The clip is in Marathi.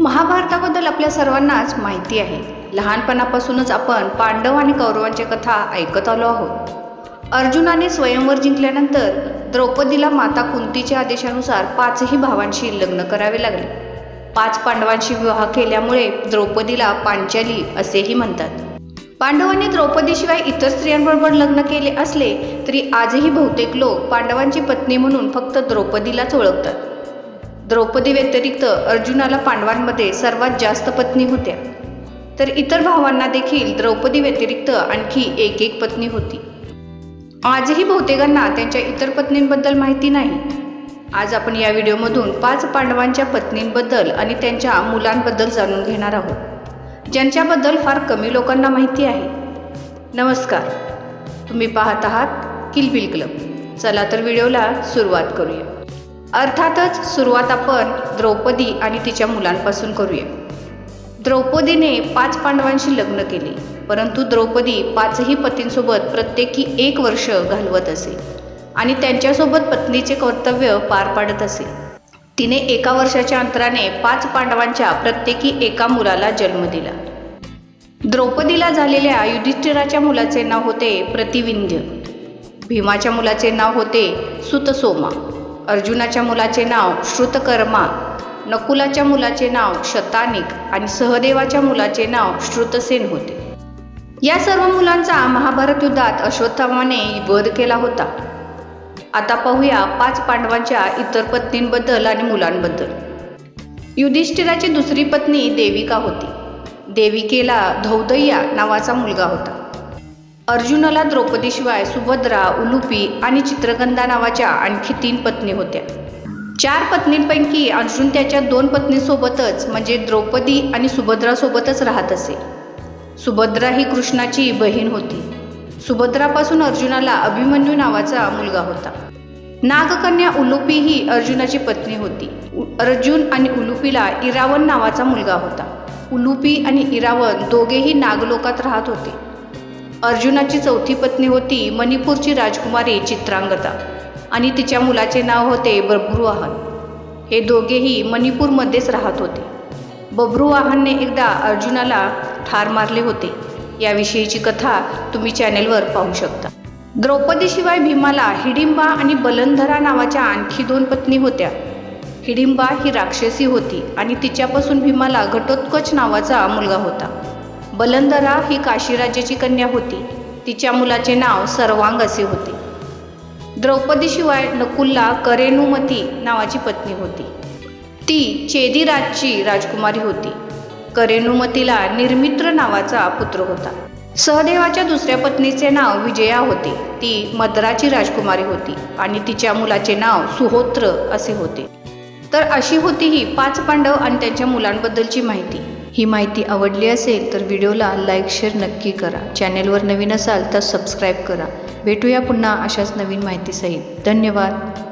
महाभारताबद्दल आपल्या सर्वांनाच माहिती आहे. लहानपणापासूनच आपण पांडव आणि कौरवांच्या कथा ऐकत आलो आहोत. अर्जुनाने स्वयंवर जिंकल्यानंतर द्रौपदीला माता कुंतीच्या आदेशानुसार पाचही भावांशी लग्न करावे लागले. पाच पांडवांशी विवाह केल्यामुळे द्रौपदीला पांचाली असेही म्हणतात. पांडवांनी द्रौपदीशिवाय इतर स्त्रियांबरोबर लग्न केले असले तरी आजही बहुतेक लोक पांडवांची पत्नी म्हणून फक्त द्रौपदीलाच ओळखतात. द्रौपदी व्यतिरिक्त अर्जुनाला पांडवांमध्ये सर्वात जास्त पत्नी होत्या. तर इतर भावांना देखील द्रौपदी व्यतिरिक्त आणखी एक एक पत्नी होती. आजही बहुतेकांना त्यांच्या इतर पत्नींबद्दल माहिती नाही. आज आपण या व्हिडिओमधून पाच पांडवांच्या पत्नींबद्दल आणि त्यांच्या मुलांबद्दल जाणून घेणार आहोत. ज्यांच्याबद्दल फार कमी लोकांना माहिती आहे. नमस्कार. तुम्ही पाहत आहात किलबिल क्लब. चला तर व्हिडिओला सुरुवात करूया. अर्थातच सुरुवात आपण द्रौपदी आणि तिच्या मुलांपासून करूया. द्रौपदीने पाच पांडवांशी लग्न केले परंतु द्रौपदी पाचही पतींसोबत प्रत्येकी एक वर्ष घालवत असे आणि त्यांच्यासोबत पत्नीचे कर्तव्य पार पाडत असे. तिने एका वर्षाच्या अंतराने पाच पांडवांच्या प्रत्येकी एका मुलाला जन्म दिला. द्रौपदीला झालेल्या युधिष्ठिराच्या मुलाचे नाव होते प्रतिविंध्य. भीमाच्या मुलाचे नाव होते सुतसोमा. अर्जुनाच्या मुलाचे नाव श्रुतकर्मा नकुलाच्या मुलाचे नाव शतानिक आणि सहदेवाच्या मुलाचे नाव श्रुतसेन होते. या सर्व मुलांचा महाभारत युद्धात अश्वत्थामाने वध केला होता. आता पाहूया पाच पांडवांच्या इतर पत्नींबद्दल आणि मुलांबद्दल. युधिष्ठिराची दुसरी पत्नी देविका होती. देविकेला धौदय्या नावाचा मुलगा होता. अर्जुनाला द्रौपदीशिवाय सुभद्रा उलुपी आणि चित्रगंधा नावाच्या आणखी तीन पत्नी होत्या. चार पत्नींपैकी अर्जुन त्याच्या दोन पत्नीसोबतच म्हणजे द्रौपदी आणि सुभद्रासोबतच राहत असे. सुभद्रा ही कृष्णाची बहीण होती. सुभद्रापासून अर्जुनाला अभिमन्यू नावाचा मुलगा होता. नागकन्या उलुपी ही अर्जुनाची पत्नी होती. उ- अर्जुन आणि उलुपीला इरावण नावाचा मुलगा होता. उलुपी आणि इरावण दोघेही नागलोकात राहत होते. अर्जुनाची चौथी पत्नी होती मणिपूरची राजकुमारी चित्रांगता आणि तिच्या मुलाचे नाव होते बब्रुवाहन हे दोघेही मणिपूरमध्येच राहत होते. बब्रुवाहनने एकदा अर्जुनाला ठार मारले होते. याविषयीची कथा तुम्ही चॅनेलवर पाहू शकता. द्रौपदीशिवाय भीमाला हिडिंबा आणि बलंधरा नावाच्या आणखी दोन पत्नी होत्या. हिडिंबा ही राक्षसी होती आणि तिच्यापासून भीमाला घटोत्कच नावाचा मुलगा होता. बलंदरा ही काशीराजेची कन्या होती. तिच्या मुलाचे नाव सर्वांग असे होते. द्रौपदीशिवाय नकुलला करेनुमती नावाची पत्नी होती. ती चेदिराजची राजकुमारी होती. करेनुमतीला निर्मित्र नावाचा पुत्र होता. सहदेवाच्या दुसऱ्या पत्नीचे नाव विजया होते. ती मद्राची राजकुमारी होती आणि तिच्या मुलाचे नाव सुहोत्र असे होते. तर अशी होती ही पाच पांडव आणि त्यांच्या मुलांबद्दलची माहिती. ही माहिती आवडली असेल तर व्हिडिओला लाईक शेअर नक्की करा. चॅनेलवर नवीन असाल तर सबस्क्राईब करा. भेटूया पुन्हा अशाच नवीन माहितीसहित. धन्यवाद.